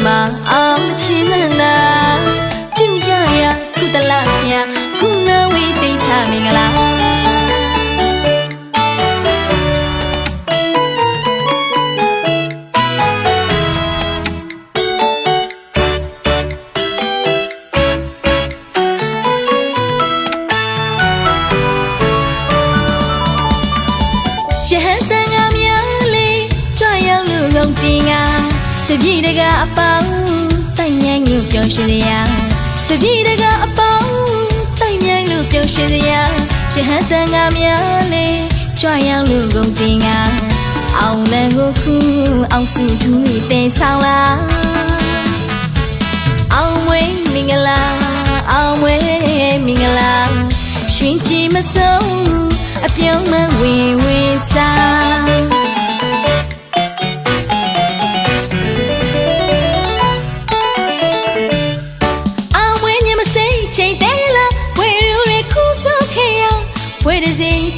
吗？ ကအပေါင်းတိုက်မြိုင်လို့ပြောရှင်စရာတပြည်တကအပေါင်းတိုက်မြိုင်လို့ပြောရှင်စရာရဟန်းတန်ကများလေကြွရောက်လို့ကုန်တင်ကအောင်လန်ကိုခုအောင်စုသူတင်ဆောင်လာအောင်မွေးမင်္ဂလာအောင်မွေးမင်္ဂလာရှင်ကြည်မဆုံးအပြုံးမဝင်ဝေးစား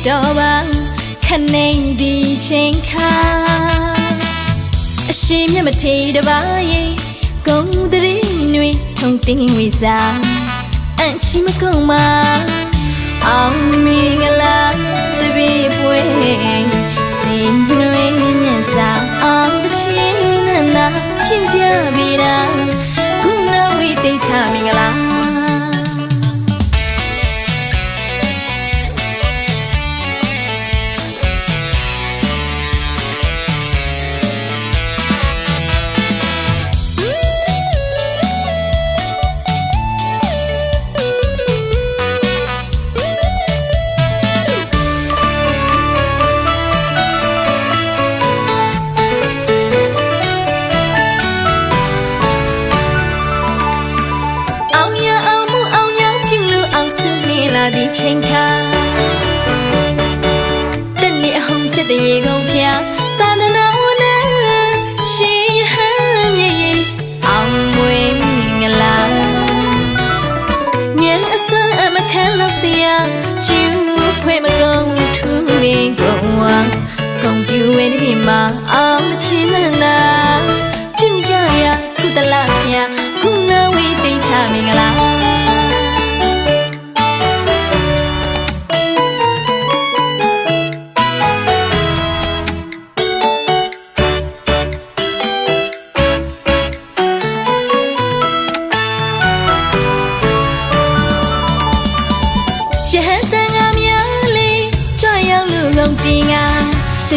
တော်ပါခနေဒီချိန်ခါအရှိမြတ်မထေတပါရဲ့ဂုံတရီနွေထုံတင်းဝေစာအန်ချီမကုံမအောင်မင်္ဂလာ သည့်ချိန်ခါတနေ့အဟုန်ချက်တရေကုန်ဖျားသာသနာဝနရှင်ရဟန်းမြေရင်အောင်မွေမင်္ဂလာညံအစွမ်းအမခံလို့စရာကျူဖွဲ့မကုန်ထူနေကုန်ဝါကုန်ပြူဝဲဒီမှာအောင်မချင်နာပြု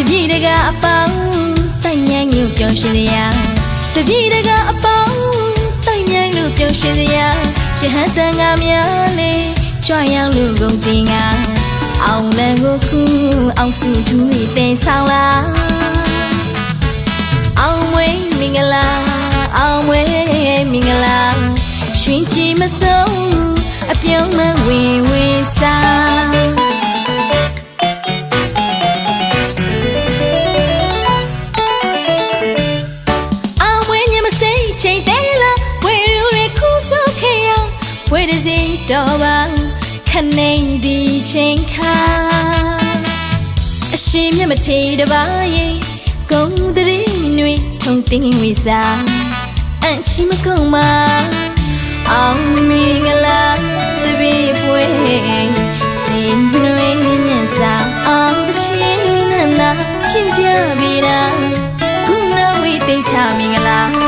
ပြည့်တကအပေါင်းတိုင်မြိုင်ညို့ပျော်ရွှင်စရာတပြည့်တကအပေါင်းတိုင်မြိုင်လူပျော်ရွှင်စရာရဟန်းတန်ကများလေးကြွရောက်လူကုန်တင်ကအောင်လန်ကိုခုအောင်စုထူးတဲ့ဆောင်လာအောင်မွေးမင်္ဂလာအောင်မွေးမင်္ဂလာရွှင်ကြည်မဆုံးအပြုံးမဝင်ဝေးစား အရှိမြတ်မထေတပါရဲ့ဂုံတရီနွေထုံတင်းဝေစာအန်ချီမကုံမအောင်မင်္ဂလာတပိပွဲစီနွေညစာအောင်တချင်းနာပြင်ကြပြီလားခုနဝိတိတ်ချမင်္ဂလာ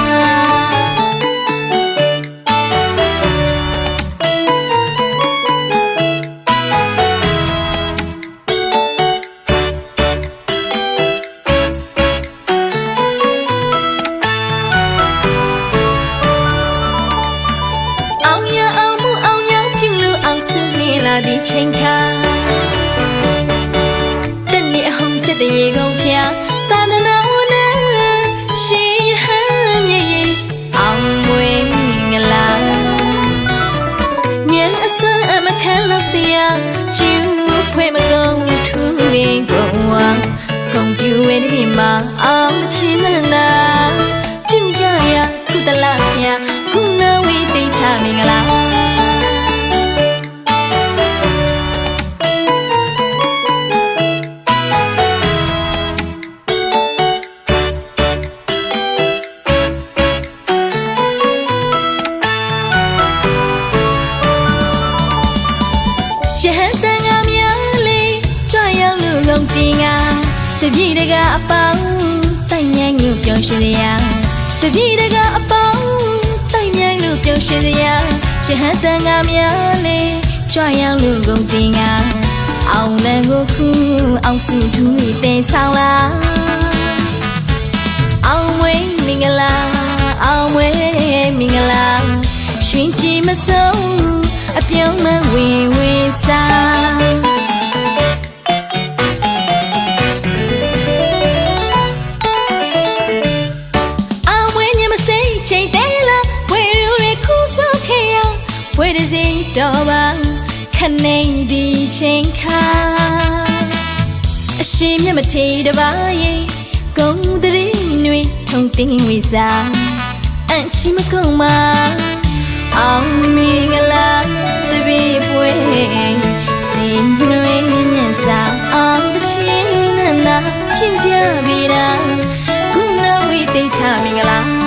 မှာအောင်မချင်နာပြုကြရကုသလဖျားခုနဝေတိတ်ထမင်္ဂလာရဟန်းတန်ကများလေးကြွရောက်လူကုန်တင်က တပြည့်တကအပေါင်းတိုင်မြိုင်ညို့ပျော်ရွှင်စရာတပြည့်တကအပေါင်းတိုင်မြိုင်လူပျော်ရွှင်စရာရဟန်းတန်ကများလေးကြွရောက်လူကုန်တင်ကအောင်လန်ကိုခုအောင်စုထူးတဲ့ဆောင်လာအောင်မွေးမင်္ဂလာအောင်မွေးမင်္ဂလာရွှင်ကြည်မဆုံး အရှိမြတ်မထေတပါရဲ့ဂုံတရီနွေထုံတင်းဝိစာအန်ချီမကုံမအောင်မင်္ဂလာတပိပွဲစီနွေညစာအောင်တချင်းနနာပြင်ကြပြီလားကုဏဝိတိတ်ထမင်္ဂလာ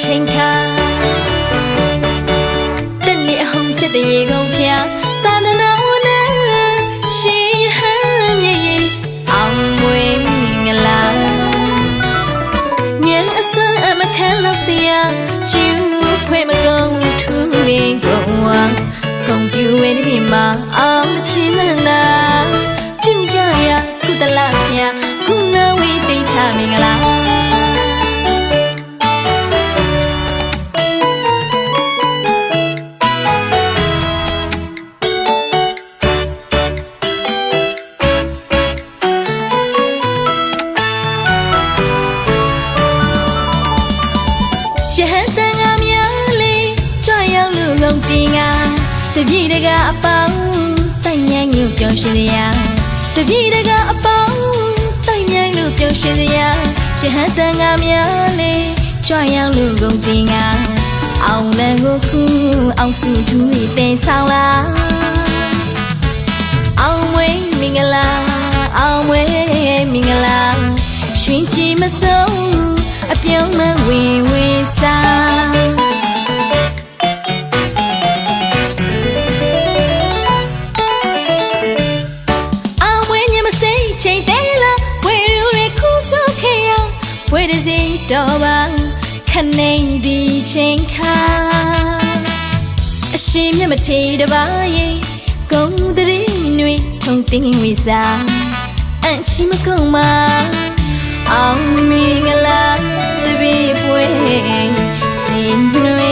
နေ ရှင်စရာတပြည့်တကအပေါင်းတိုင်မြိုင်လူပြောရှင်စရာရဟန်းတန်ကများလေးကြွရောက်လူကုန်တင်ကအောင်လန်ကိုခုအောင်စုထူးတင်ဆောင်လာအောင်မွေးမင်္ဂလာအောင်မွေးမင်္ဂလာရွှင်ကြည်မဆုံးအပြုံးမဝင် တော်ပါခနေဒီချိန်ခါအရှိမြတ်မထေတပါရဲ့ဂုံတရီနွေထုံတင်းဝိစာအန်ချီမကုံမအောင်မင်္ဂလာတပိပွဲစီနွေ